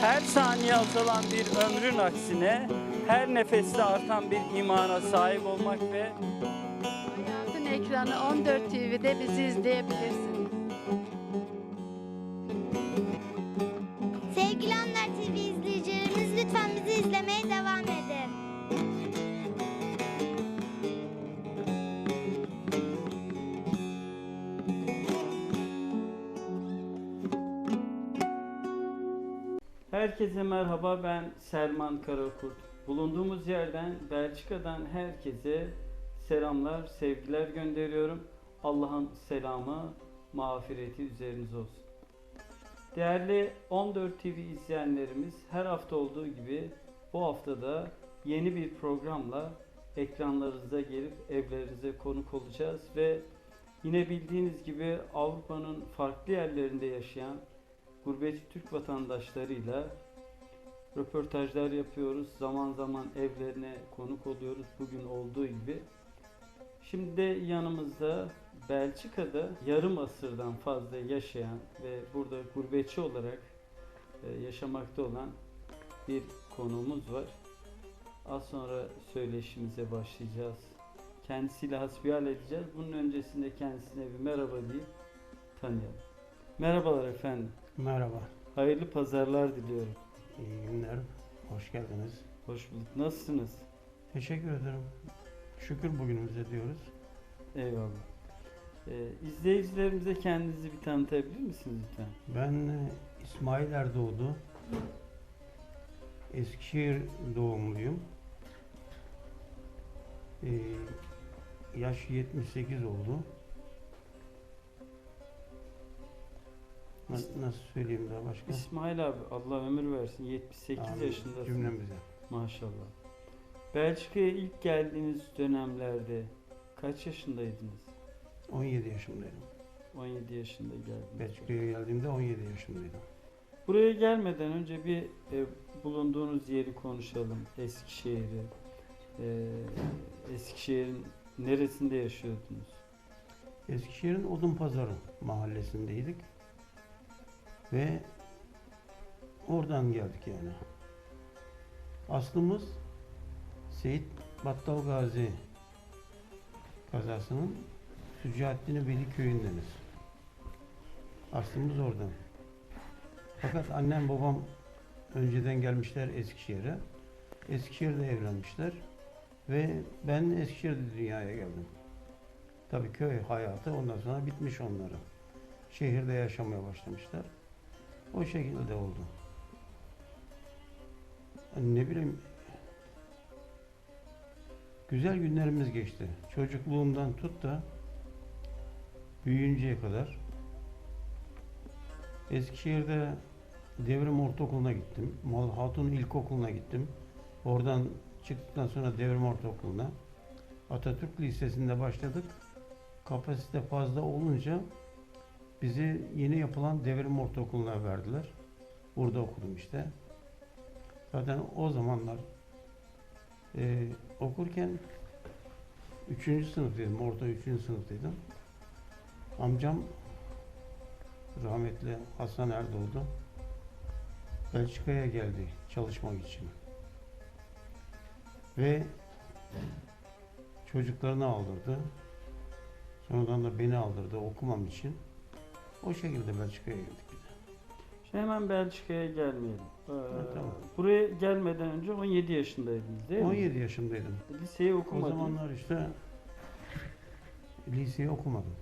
Her saniye azalan bir ömrün aksine her nefeste artan bir imana sahip olmak ve Hayatın ekranı 14 TV'de bizi izleyebilirsiniz. Herkese merhaba ben Selman Karakurt. Bulunduğumuz yerden Belçika'dan herkese selamlar, sevgiler gönderiyorum. Allah'ın selamı, mağfireti üzerinize olsun. Değerli 14 TV izleyenlerimiz her hafta olduğu gibi bu haftada yeni bir programla ekranlarınıza gelip evlerinize konuk olacağız ve yine bildiğiniz gibi Avrupa'nın farklı yerlerinde yaşayan gurbetçi Türk vatandaşlarıyla röportajlar yapıyoruz. Zaman zaman evlerine konuk oluyoruz. Bugün olduğu gibi. Şimdi de yanımızda Belçika'da yarım asırdan fazla yaşayan ve burada gurbetçi olarak e, yaşamakta olan bir konuğumuz var. Az sonra söyleşimize başlayacağız. Kendisiyle hasbihal edeceğiz. Bunun öncesinde kendisine bir merhaba deyip tanıyalım. Merhabalar efendim. Merhaba, Hayırlı pazarlar diliyorum. iyi günler, hoş geldiniz. Hoş bulduk. Nasılsınız? Teşekkür ederim. Şükür bugünümüze diyoruz. Eyvallah. Ee, izleyicilerimize kendinizi bir tanıtabilir misiniz lütfen? Ben e, İsmail Erdoğdu, Eskişehir doğumluyum. Ee, yaş 78 oldu. Na- Nasıl söyleyeyim daha başka? İsmail abi Allah ömür versin. 78 Amin. yaşındasın. Cümlemize. Maşallah. Belçika'ya ilk geldiğiniz dönemlerde kaç yaşındaydınız? 17 yaşındaydım. 17 yaşında geldiniz. Belçika'ya geldiğimde 17 yaşındaydım. Buraya gelmeden önce bir e, bulunduğunuz yeri konuşalım. Eskişehir'i. Ee, Eskişehir'in neresinde yaşıyordunuz? Eskişehir'in Odunpazarı mahallesindeydik. Ve oradan geldik yani. Aslımız Seyit Battal Gazi kazasının Sücaettin Veli köyündeniz. Aslımız oradan. Fakat annem babam önceden gelmişler Eskişehir'e. Eskişehir'de evlenmişler. Ve ben Eskişehir'de dünyaya geldim. Tabii köy hayatı ondan sonra bitmiş onların. Şehirde yaşamaya başlamışlar. O şekilde oldu. Hani ne bileyim güzel günlerimiz geçti. Çocukluğumdan tut da büyüyünceye kadar Eskişehir'de Devrim Ortaokulu'na gittim. Mal Hatun İlkokulu'na gittim. Oradan çıktıktan sonra Devrim Ortaokulu'na Atatürk Lisesi'nde başladık. Kapasite fazla olunca bizi yeni yapılan Devrim Ortaokulu'na verdiler. Burada okudum işte. Zaten o zamanlar e, okurken 3. sınıftaydım. Orta 3. sınıftaydım. Amcam rahmetli Hasan Erdoğdu Belçika'ya geldi çalışmak için. Ve çocuklarını aldırdı. Sonradan da beni aldırdı okumam için. O şekilde Belçika'ya geldik. de. Şimdi hemen Belçika'ya gelmeyelim. Ee, tamam. Buraya gelmeden önce 17 yaşındaydınız değil mi? 17 yaşındaydım. Liseyi O okumadınız. zamanlar işte liseyi okumadım.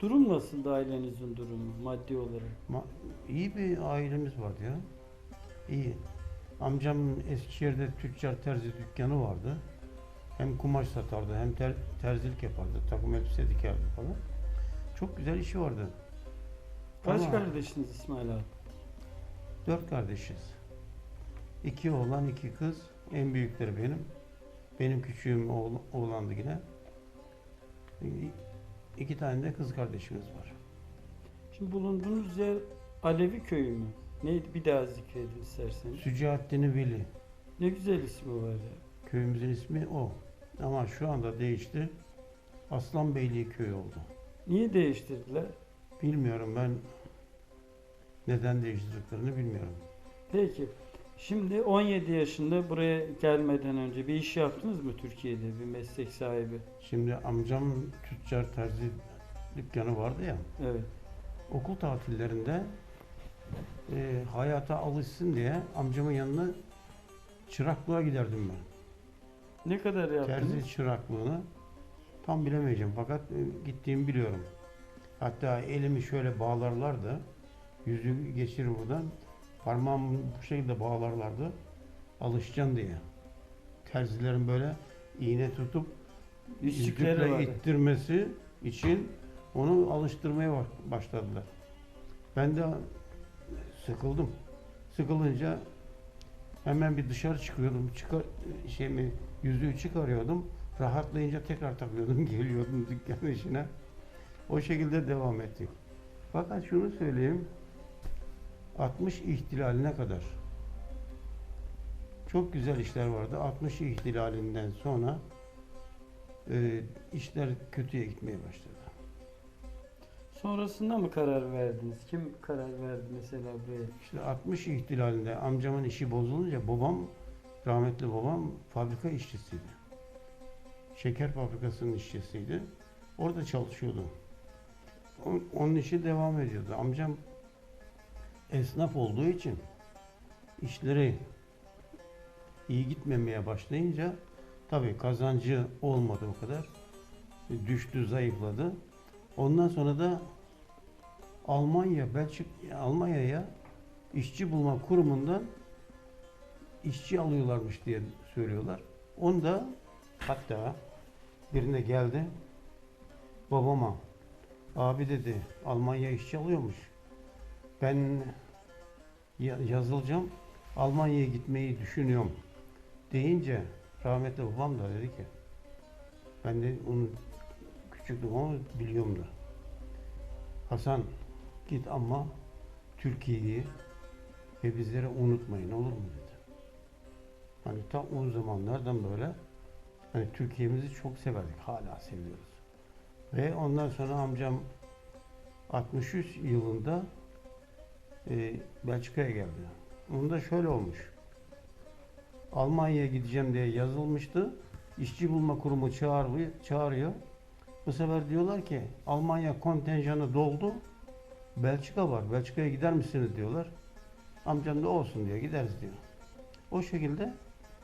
Durum nasıldı ailenizin durumu maddi olarak? Ma iyi bir ailemiz vardı ya. İyi. Amcamın Eskişehir'de tüccar terzi dükkanı vardı. Hem kumaş satardı hem ter terzilik yapardı. Takım elbise dikerdi falan. Çok güzel işi vardı. Kaç Ama- kardeşiniz İsmail abi? Dört kardeşiz. İki oğlan, iki kız. En büyükleri benim. Benim küçüğüm oğl oğlandı yine. İki tane de kız kardeşimiz var. Şimdi bulunduğunuz yer Alevi köyü mü? Neydi? Bir daha zikredin isterseniz. Sücaettin Veli. Ne güzel ismi var ya. Köyümüzün ismi o. Ama şu anda değişti. Aslanbeyli köyü oldu. Niye değiştirdiler? Bilmiyorum ben neden değiştirdiklerini bilmiyorum. Peki. Şimdi 17 yaşında buraya gelmeden önce bir iş yaptınız mı Türkiye'de bir meslek sahibi? Şimdi amcam tüccar terzi dükkanı vardı ya. Evet. Okul tatillerinde e, hayata alışsın diye amcamın yanına çıraklığa giderdim ben. Ne kadar yaptınız? Terzi çıraklığını tam bilemeyeceğim fakat e, gittiğimi biliyorum. Hatta elimi şöyle bağlarlardı. Yüzü geçirir buradan. Parmağımı bu şekilde bağlarlardı. Alışacaksın diye. Terzilerin böyle iğne tutup yüzükle ittirmesi için onu alıştırmaya ba- başladılar. Ben de sıkıldım. Sıkılınca hemen bir dışarı çıkıyordum. Çıkar, şeyimi, yüzüğü çıkarıyordum. Rahatlayınca tekrar takıyordum. Geliyordum dükkan işine. O şekilde devam ettik. Fakat şunu söyleyeyim. 60 ihtilaline kadar çok güzel işler vardı. 60 ihtilalinden sonra e, işler kötüye gitmeye başladı. Sonrasında mı karar verdiniz? Kim karar verdi mesela buraya? İşte 60 ihtilalinde amcamın işi bozulunca babam, rahmetli babam fabrika işçisiydi. Şeker fabrikasının işçisiydi. Orada çalışıyordu. Onun işi devam ediyordu. Amcam esnaf olduğu için işleri iyi gitmemeye başlayınca tabii kazancı olmadı o kadar. Düştü, zayıfladı. Ondan sonra da Almanya, Belçika, Almanya'ya işçi bulma kurumundan işçi alıyorlarmış diye söylüyorlar. Onu da hatta birine geldi babama abi dedi Almanya işçi alıyormuş. Ben ya- yazılacağım Almanya'ya gitmeyi düşünüyorum deyince rahmetli babam da dedi ki ben de onu küçüktüm ama biliyorum da. Hasan git ama Türkiye'yi ve bizleri unutmayın olur mu dedi. Hani tam o zamanlardan böyle hani Türkiye'mizi çok severdik. Hala seviyoruz. Ve ondan sonra amcam 63 yılında e, Belçika'ya geldi. Onda şöyle olmuş. Almanya'ya gideceğim diye yazılmıştı. İşçi bulma kurumu çağırıyor, çağırıyor. Bu sefer diyorlar ki Almanya kontenjanı doldu. Belçika var. Belçika'ya gider misiniz diyorlar. Amcam da olsun diyor. Gideriz diyor. O şekilde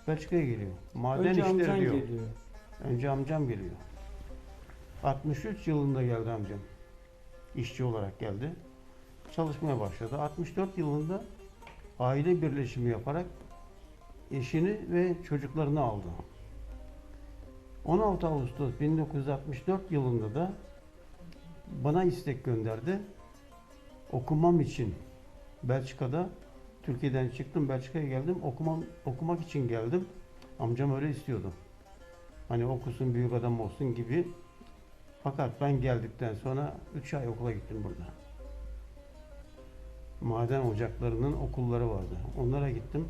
Belçika'ya geliyor. Maden Önce işleri diyor. geliyor. Önce amcam geliyor. 63 yılında geldi amcam. İşçi olarak geldi. Çalışmaya başladı. 64 yılında aile birleşimi yaparak eşini ve çocuklarını aldı. 16 Ağustos 1964 yılında da bana istek gönderdi. Okumam için Belçika'da Türkiye'den çıktım Belçika'ya geldim. Okumam, okumak için geldim. Amcam öyle istiyordu. Hani okusun büyük adam olsun gibi. Fakat ben geldikten sonra 3 ay okula gittim burada. Maden ocaklarının okulları vardı. Onlara gittim.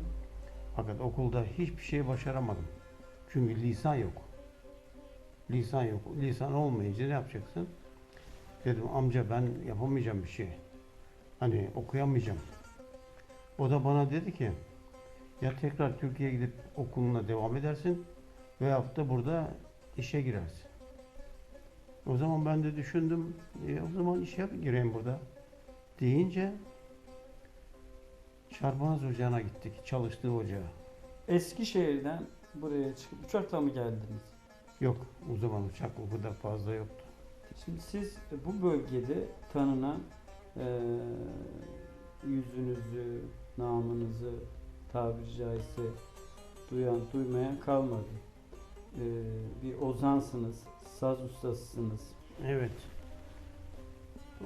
Fakat okulda hiçbir şey başaramadım. Çünkü lisan yok. Lisan yok. Lisan olmayınca ne yapacaksın? Dedim amca ben yapamayacağım bir şey. Hani okuyamayacağım. O da bana dedi ki ya tekrar Türkiye'ye gidip okuluna devam edersin veyahut da burada işe girersin. O zaman ben de düşündüm, e, o zaman işe gireyim burada deyince Çarpanaz Ocağı'na gittik, çalıştığı ocağa. Eskişehir'den buraya çıkıp uçakla mı geldiniz? Yok, o zaman uçak o kadar fazla yoktu. Şimdi siz bu bölgede tanınan eee, yüzünüzü, namınızı tabiri caizse duyan, duymayan kalmadı. Eee, bir ozansınız, saz ustasısınız. Evet.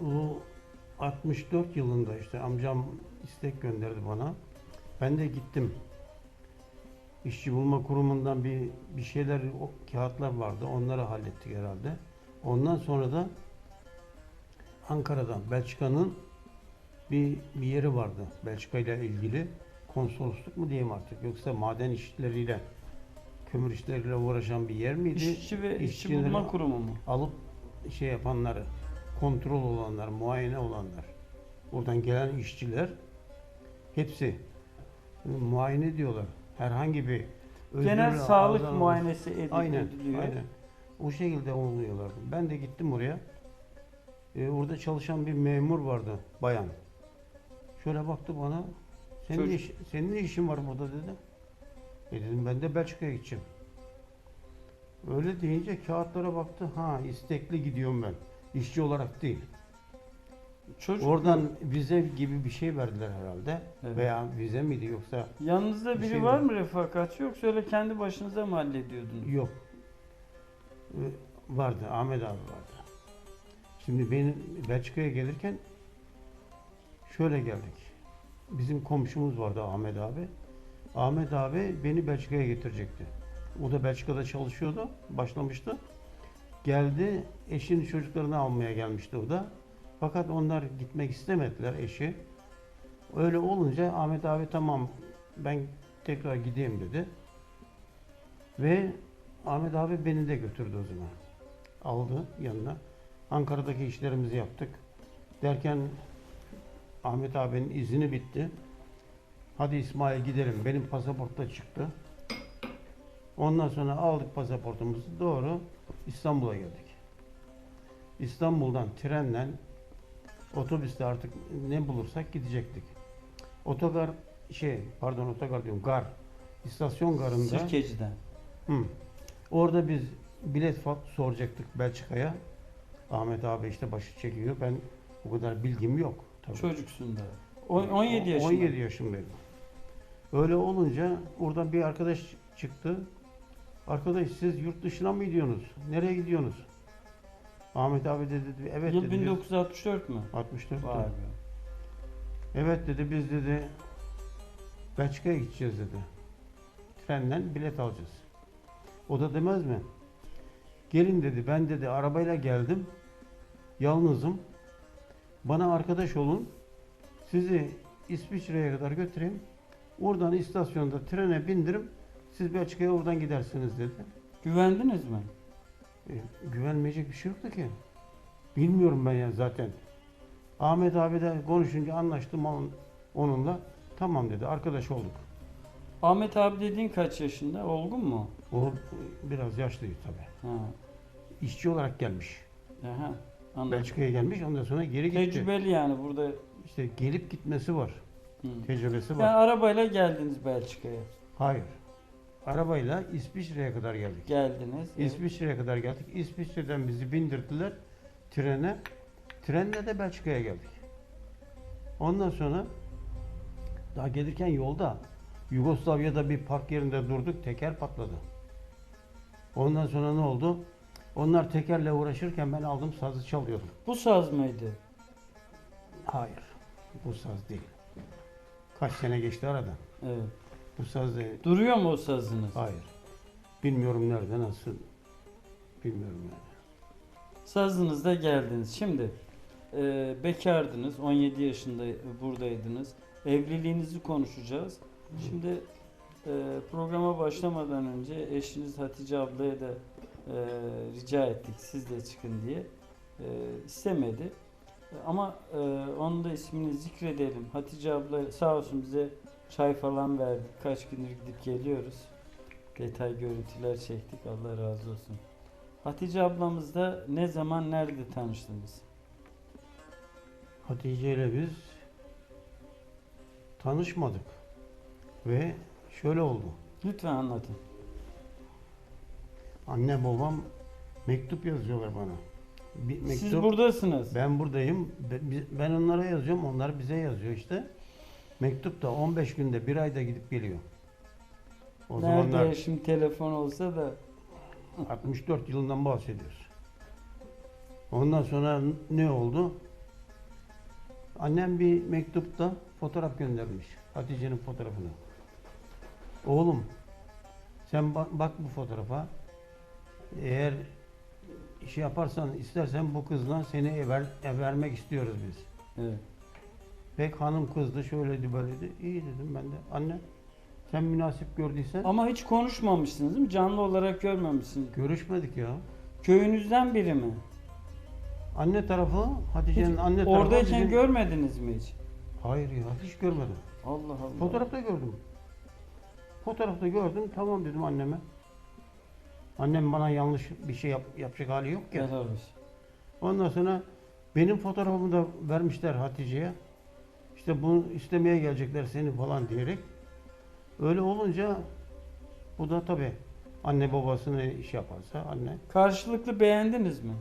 O 64 yılında işte amcam istek gönderdi bana. Ben de gittim. İşçi bulma kurumundan bir bir şeyler o kağıtlar vardı. Onları hallettik herhalde. Ondan sonra da Ankara'dan Belçika'nın bir bir yeri vardı. Belçika ile ilgili konsolosluk mu diyeyim artık yoksa maden işleriyle kömür işleriyle uğraşan bir yer miydi? İşçi ve işçi İşçileri- bulma kurumu mu? alıp şey yapanları, kontrol olanlar, muayene olanlar, buradan gelen işçiler hepsi muayene ediyorlar. Herhangi bir Genel sağlık ağızdan- muayenesi edip Aynen, ediliyor. aynen. O şekilde oluyorlardı. Ben de gittim oraya. Ee, orada çalışan bir memur vardı, bayan. Şöyle baktı bana. Senin, Çocuk. iş- senin ne işin var burada dedi. E dedim ben de Belçika'ya gideceğim. Öyle deyince kağıtlara baktı. Ha istekli gidiyorum ben. İşçi olarak değil. Çocuk Oradan vize gibi bir şey verdiler herhalde. Evet. Veya vize miydi yoksa Yanınızda Bir biri şey var mı refakatçi yoksa öyle kendi başınıza mı hallediyordunuz? Yok. Ee, Vardı, Ahmet abi vardı. Şimdi benim Belçika'ya gelirken şöyle geldik. Bizim komşumuz vardı Ahmet abi. Ahmet abi beni Belçika'ya getirecekti. O da Belçika'da çalışıyordu, başlamıştı. Geldi, eşinin çocuklarını almaya gelmişti o da. Fakat onlar gitmek istemediler eşi. Öyle olunca Ahmet abi tamam ben tekrar gideyim dedi. Ve Ahmet abi beni de götürdü o zaman. Aldı yanına. Ankara'daki işlerimizi yaptık. Derken Ahmet abinin izini bitti. Hadi İsmail gidelim. Benim pasaport da çıktı. Ondan sonra aldık pasaportumuzu doğru İstanbul'a geldik. İstanbul'dan trenle otobüste artık ne bulursak gidecektik. Otogar şey pardon otogar diyorum gar istasyon garında Sirkeci'den. Hı. Orada biz bilet soracaktık Belçika'ya. Ahmet abi işte başı çekiyor. Ben o kadar bilgim yok. Tabii. Çocuksun da. On- 17 yaşında. 17 yaşındaydım. Öyle olunca oradan bir arkadaş çıktı. Arkadaş siz yurt dışına mı gidiyorsunuz? Nereye gidiyorsunuz? Ahmet abi dedi evet Yıl dedi. biz- 1964 mü? 64. Vay be. Evet dedi biz dedi Belçika'ya gideceğiz dedi. Trenle bilet alacağız. O da demez mi? Gelin dedi ben dedi arabayla geldim. Yalnızım. Bana arkadaş olun. Sizi İsviçre'ye kadar götüreyim. Oradan istasyonda trene bindirim. Siz Belçika'ya oradan gidersiniz dedi. Güvendiniz mi? E, güvenmeyecek bir şey yoktu ki. Bilmiyorum ben ya zaten. Ahmet abi de konuşunca anlaştım on- onunla. Tamam dedi. Arkadaş olduk. Ahmet abi dediğin kaç yaşında? Olgun mu? O biraz yaşlıydı tabii. Ha. İşçi olarak gelmiş. Aha. Anladım. Belçika'ya gelmiş. Ondan sonra geri gitti. Tecrübeli yani burada. İşte gelip gitmesi var. Hı. Tecrübesi var. Yani arabayla geldiniz Belçika'ya. Hayır. Arabayla İsviçre'ye kadar geldik. Geldiniz. Evet. İsviçre'ye kadar geldik. İsviçre'den bizi bindirdiler trene. Trenle de Belçika'ya geldik. Ondan sonra daha gelirken yolda Yugoslavya'da bir park yerinde durduk. Teker patladı. Ondan sonra ne oldu? Onlar tekerle uğraşırken ben aldım sazı çalıyordum. Bu saz mıydı? Hayır. Bu saz değil. Kaç sene geçti aradan. Evet. Bu saz değil. Duruyor mu o sazınız? Hayır. Bilmiyorum nerede nasıl. Bilmiyorum yani. Sazınızda geldiniz. Şimdi e, bekardınız. 17 yaşında buradaydınız. Evliliğinizi konuşacağız. Şimdi e, programa başlamadan önce eşiniz Hatice ablaya da e, rica ettik siz de çıkın diye. E, istemedi. Ama e, onun da ismini zikredelim. Hatice abla sağ olsun bize çay falan verdi. Kaç gündür gidip geliyoruz. Detay görüntüler çektik. Allah razı olsun. Hatice ablamızla ne zaman nerede tanıştınız? Hatice ile biz tanışmadık. Ve şöyle oldu. Lütfen anlatın. Anne babam mektup yazıyorlar bana. Bir mektup, Siz buradasınız. ben buradayım. Ben onlara yazıyorum. Onlar bize yazıyor işte. Mektup da 15 günde bir ayda gidip geliyor. O Nerede zamanlar şimdi telefon olsa da 64 yılından bahsediyoruz. Ondan sonra ne oldu? Annem bir mektupta fotoğraf göndermiş. Hatice'nin fotoğrafını. Oğlum sen bak, bak bu fotoğrafa. Eğer şey yaparsan istersen bu kızla seni ever, vermek istiyoruz biz. evet. Pek hanım kızdı şöyleydi böyleydi. İyi dedim ben de. Anne sen münasip gördüysen Ama hiç konuşmamışsınız değil mi? Canlı olarak görmemişsiniz. görüşmedik ya. Köyünüzden biri mi? Anne tarafı Hatice'nin anne tarafı Oradayken bizim- görmediniz mi hiç? Hayır ya hiç görmedim. Allah Allah. Fotoğrafta gördüm. Fotoğrafta gördüm. Tamam dedim anneme. Annem bana yanlış bir şey yap, yapacak hali yok ya. Olsun. Ondan sonra benim fotoğrafımı da vermişler Hatice'ye. İşte bunu istemeye gelecekler seni falan diyerek. Öyle olunca bu da tabii anne babasını iş yaparsa anne. Karşılıklı beğendiniz mi?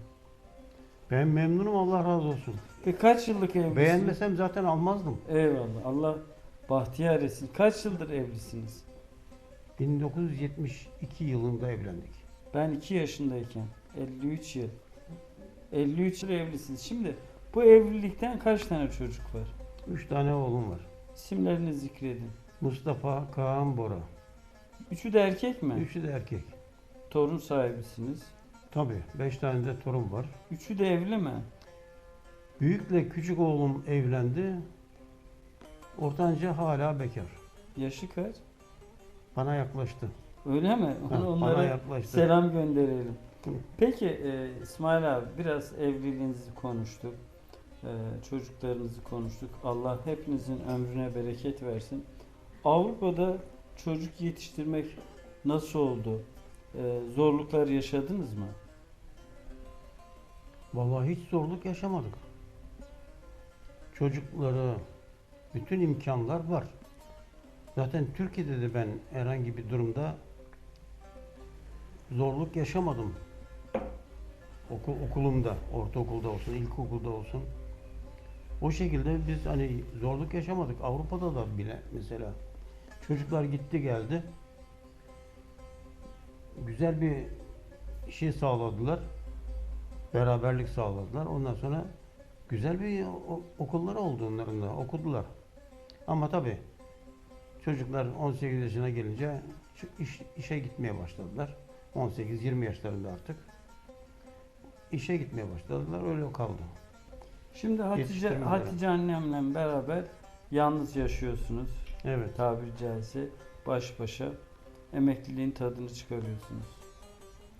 Ben memnunum Allah razı olsun. Ve kaç yıllık evlisiniz? Beğenmesem zaten almazdım. Eyvallah. Allah bahtiyar etsin. Kaç yıldır evlisiniz? 1972 yılında evlendik. Ben 2 yaşındayken 53 yıl. 53 yıl evlisiniz. Şimdi bu evlilikten kaç tane çocuk var? Üç tane oğlum var. İsimlerini zikredin. Mustafa, Kaan, Bora. Üçü de erkek mi? Üçü de erkek. Torun sahibisiniz. Tabii. Beş tane de torun var. Üçü de evli mi? Büyükle küçük oğlum evlendi. Ortanca hala bekar. Yaşı kaç? Bana yaklaştı. Öyle mi? Ha, Onlara selam gönderelim. Hı. Peki e, İsmail abi biraz evliliğinizi konuştuk. E, çocuklarınızı konuştuk. Allah hepinizin ömrüne bereket versin. Avrupa'da çocuk yetiştirmek nasıl oldu? E, zorluklar yaşadınız mı? Vallahi hiç zorluk yaşamadık. Çocukları bütün imkanlar var. Zaten Türkiye'de de ben herhangi bir durumda zorluk yaşamadım. Okul, okulumda, ortaokulda olsun, ilkokulda olsun. O şekilde biz hani zorluk yaşamadık. Avrupa'da da bile mesela çocuklar gitti geldi. Güzel bir şey sağladılar beraberlik sağladılar. Ondan sonra güzel bir okulları oldu onların da. Okudular. Ama tabii çocuklar 18 yaşına gelince iş, işe gitmeye başladılar. 18-20 yaşlarında artık. İşe gitmeye başladılar. Öyle kaldı. Şimdi Hatice. Hatice annemle beraber yalnız yaşıyorsunuz. Evet. Tabiri caizse baş başa emekliliğin tadını çıkarıyorsunuz.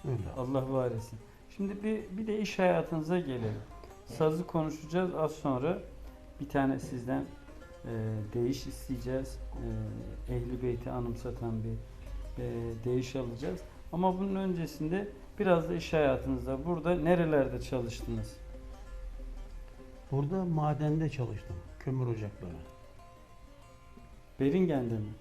Öyle. Allah var etsin. Şimdi bir, bir de iş hayatınıza gelelim. Sazı konuşacağız az sonra. Bir tane sizden e, değiş isteyeceğiz. E, Ehli Beyt'i anımsatan bir e, değiş alacağız. Ama bunun öncesinde biraz da iş hayatınızda burada nerelerde çalıştınız? Burada madende çalıştım. Kömür ocakları. Beringen'de mi?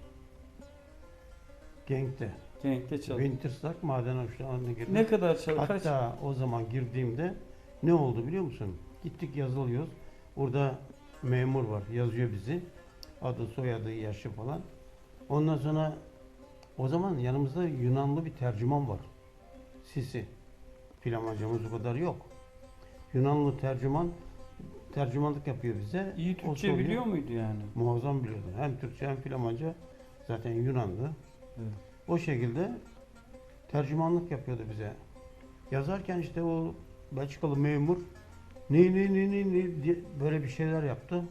Genk'te. Genk'te çalıştınız. Winterslack maden ocağına girdim. Ne kadar çalıştınız? Kaç? Hatta o zaman girdiğimde ne oldu biliyor musun? Gittik yazılıyoruz. Orada memur var yazıyor bizi. Adı soyadı yaşı falan. Ondan sonra o zaman yanımızda Yunanlı bir tercüman var. Sisi. Filamancamız o kadar yok. Yunanlı tercüman tercümanlık yapıyor bize. İyi O Türkçe soruyor. biliyor muydu yani? Muazzam biliyordu. Hem Türkçe hem Flamanca. Zaten Yunanlı. Evet. O şekilde tercümanlık yapıyordu bize. Yazarken işte o Belçikalı memur ne ne ne ne ne diye böyle bir şeyler yaptı.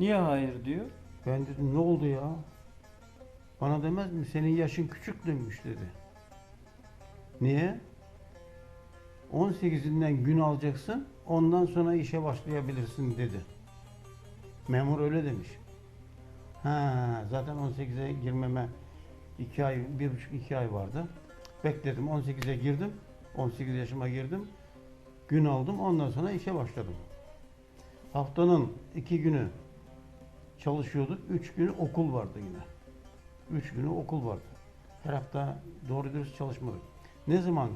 Niye hayır diyor? Ben dedim ne oldu ya? Bana demez mi senin yaşın küçük demiş dedi. Niye? 18'inden gün alacaksın ondan sonra işe başlayabilirsin dedi. Memur öyle demiş. Ha, zaten 18'e girmeme 2 ay, bir buçuk iki ay vardı. Bekledim 18'e girdim. 18 yaşıma girdim. Gün aldım ondan sonra işe başladım. Haftanın iki günü çalışıyorduk. Üç günü okul vardı yine. Üç günü okul vardı. Her hafta doğru dürüst çalışmadık. Ne zaman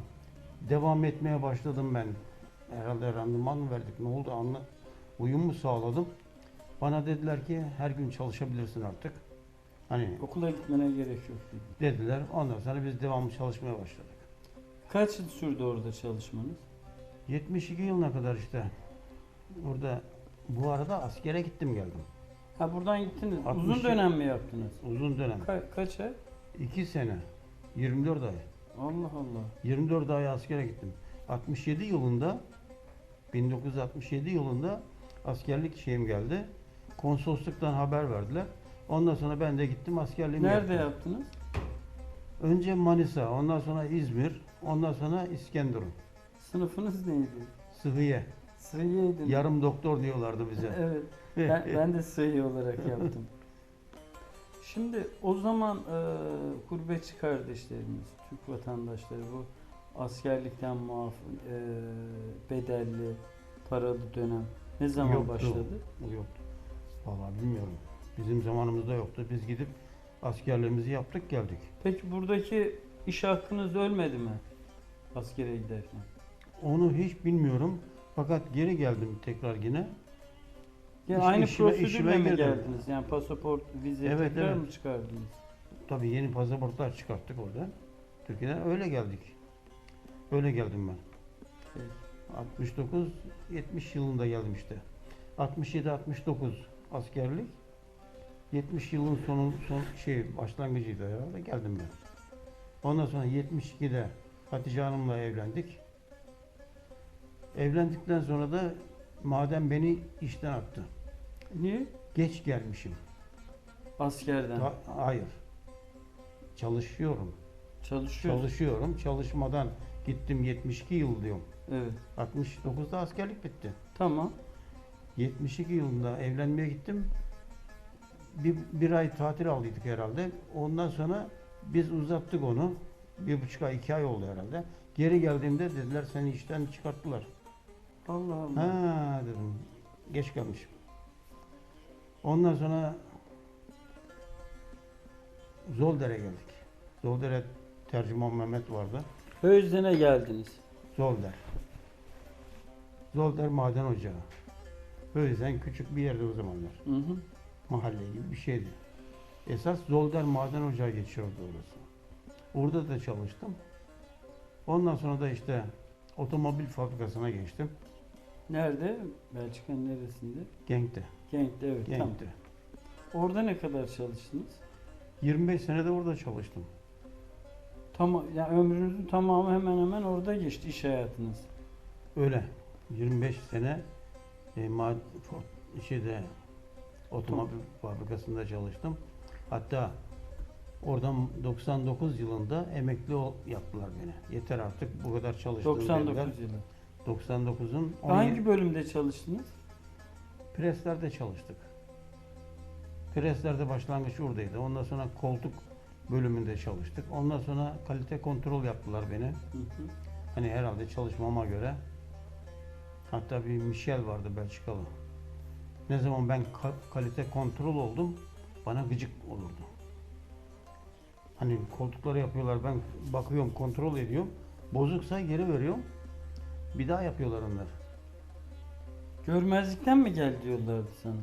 devam etmeye başladım ben? Herhalde randıman mı verdik? Ne oldu? Anla, uyum mu sağladım? Bana dediler ki her gün çalışabilirsin artık. Hani Okula gitmene gerek yok dedi. dediler. Ondan sonra biz devamlı çalışmaya başladık. Kaç yıl sürdü orada çalışmanız? 72 yılına kadar işte burada bu arada askere gittim geldim. Ha buradan gittiniz. 60 Uzun dönem mi yaptınız? Uzun dönem. Ka- kaç ay? 2 sene. 24 ay. Allah Allah. 24 ay askere gittim. 67 yılında 1967 yılında askerlik şeyim geldi. Konsolosluktan haber verdiler. Ondan sonra ben de gittim askerliğimi Nerede yaptım. yaptınız? Önce Manisa, ondan sonra İzmir, ondan sonra İskenderun. Sınıfınız neydi? Sıhhiye. Sıhhiyeydin. Yarım doktor diyorlardı bize. Evet. Ben, ben de sıhhiye olarak yaptım. Şimdi o zaman e, gurbetçi kardeşlerimiz, Türk vatandaşları bu askerlikten muaf e, bedelli, paralı dönem ne zaman Yoktu. başladı? Yoktu. Vallahi bilmiyorum. Bizim zamanımızda yoktu. Biz gidip askerliğimizi yaptık geldik. Peki buradaki iş hakkınız ölmedi mi askere giderken? Onu hiç bilmiyorum. Fakat geri geldim tekrar yine. Yani İş- aynı işime- prosedürle mi girdim. geldiniz? Yani pasaport, vize Evet, tekrar evet. mı çıkardınız? Tabii yeni pasaportlar çıkarttık orada. Türkiye'den öyle geldik. Öyle geldim ben. Peki. 69 70 yılında geldim işte. 67 69 askerlik. 70 yılın sonu son şey başlangıcıydı herhalde geldim ben. Ondan sonra 72'de Hatice Hanım'la evlendik. Evlendikten sonra da madem beni işten attı. Niye? Geç gelmişim. Askerden. Ha- hayır. Çalışıyorum. Çalışıyorsun. Çalışıyorum. Çalışmadan gittim 72 yıl diyorum. Evet. 69'da askerlik bitti. Tamam. 72 yılında evlenmeye gittim. Bir, bir ay tatil aldıydık herhalde. Ondan sonra biz uzattık onu. Bir buçuk ay, iki ay oldu herhalde. Geri geldiğimde dediler seni işten çıkarttılar. Allah Allah. Ha dedim. Geç kalmışım. Ondan sonra Zolder'e geldik. Zolder'e tercüman Mehmet vardı. Özden'e geldiniz. Zolder. Zolder maden ocağı. O yüzden küçük bir yerde o zamanlar. Hı hı. Mahalle gibi bir şeydi. Esas Zolder maden ocağı geçiyordu orası. Orada da çalıştım. Ondan sonra da işte otomobil fabrikasına geçtim. Nerede? Belçika'nın neresinde? Genk'te. Genk'te evet. Tamam. Genk'te. Orada ne kadar çalıştınız? 25 sene de orada çalıştım. Tamam. Yani ömrünüzün tamamı hemen hemen orada geçti iş hayatınız. Öyle. 25 sene e, ma- Ford- şeyde otomobil fabrikasında çalıştım. Hatta oradan 99 yılında emekli ol- yaptılar beni. Yeter artık bu kadar çalıştım 99 dediler. yılı. 99'un Hangi bölümde çalıştınız? preslerde çalıştık. Preslerde başlangıç oradaydı. Ondan sonra koltuk bölümünde çalıştık. Ondan sonra kalite kontrol yaptılar beni. Hı hı. Hani herhalde çalışmama göre. Hatta bir Michel vardı Belçikalı. Ne zaman ben ka- kalite kontrol oldum bana gıcık olurdu. Hani koltukları yapıyorlar ben bakıyorum kontrol ediyorum. Bozuksa geri veriyorum. Bir daha yapıyorlar onlar. Görmezlikten mi gel diyorlardı sana?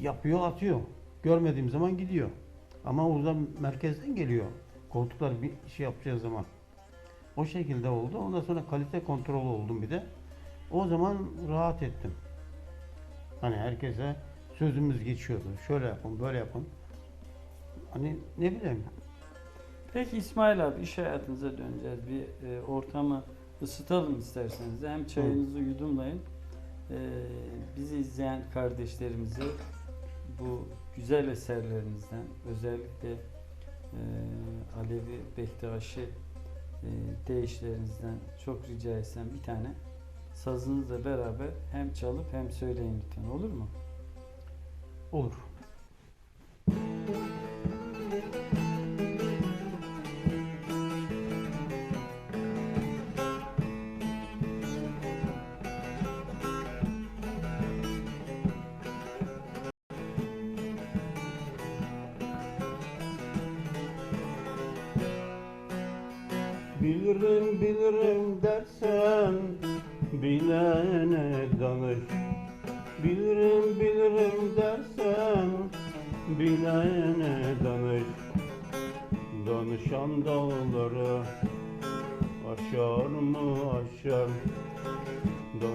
Yapıyor atıyor. Görmediğim zaman gidiyor. Ama orada merkezden geliyor. Koltuklar bir şey yapacağı zaman. O şekilde oldu. Ondan sonra kalite kontrolü oldum bir de. O zaman rahat ettim. Hani herkese sözümüz geçiyordu. Şöyle yapın, böyle yapın. Hani ne bileyim. Peki İsmail abi iş hayatınıza döneceğiz. Bir e, ortamı ısıtalım isterseniz. Hem çayınızı yudumlayın. E, bizi izleyen kardeşlerimizi bu güzel eserlerinizden özellikle e, Alevi Bektaşi e, deyişlerinizden çok rica etsem bir tane sazınızla beraber hem çalıp hem söyleyin lütfen olur mu? Olur. Bilirim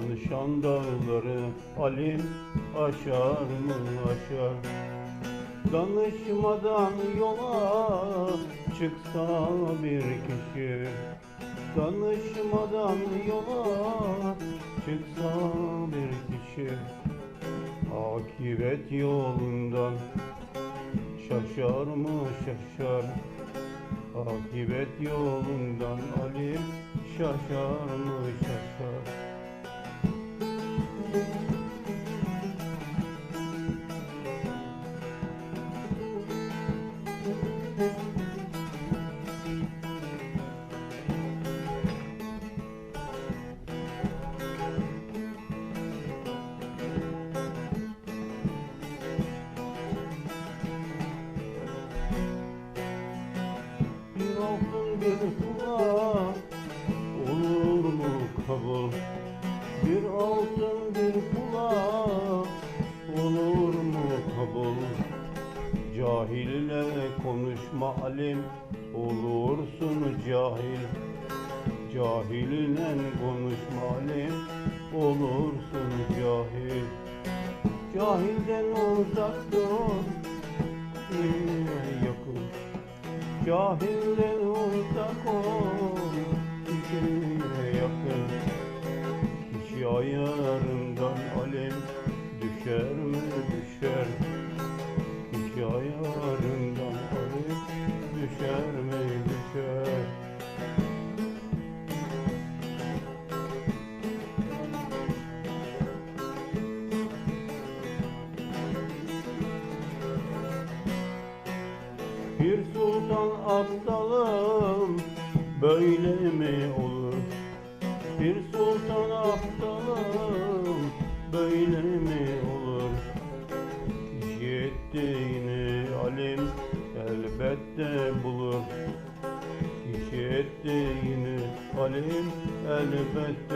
Danışan dağları alim aşar mı aşar? Danışmadan yola çıksa bir kişi. Danışmadan yola çıksa bir kişi. Akibet yolundan şaşar mı şaşar? Akibet yolundan Ali şaşar mı şaşar beautiful. salim Sultan aptalım böyle mi olur? Bir sultan aptalım böyle mi olur? İşi ettiğini alim elbette bulur. İşi ettiğini alim elbette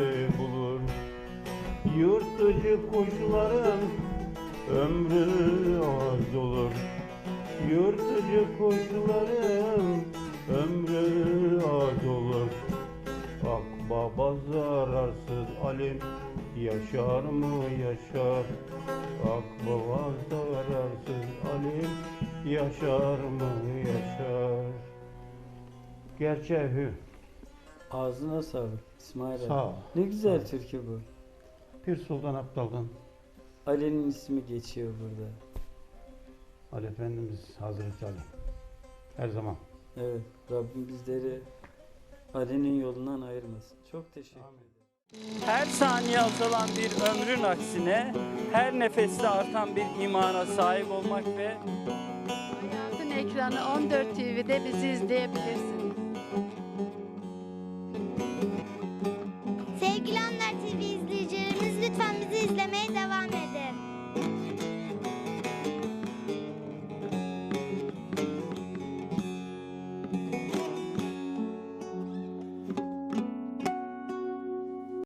mı yaşar Gerçeği Ağzına sağlık İsmail abi. sağ ol. Ne güzel türkü bu. Pir Sultan Abdal'dan Ali'nin ismi geçiyor burada. Ali Efendimiz Hazreti Ali her zaman. Evet. Rabbim bizleri Ali'nin yolundan ayırmasın. Çok teşekkür ederim. Her saniye azalan bir ömrün aksine her nefeste artan bir imana sahip olmak ve ekranı 14 TV'de bizi izleyebilirsiniz.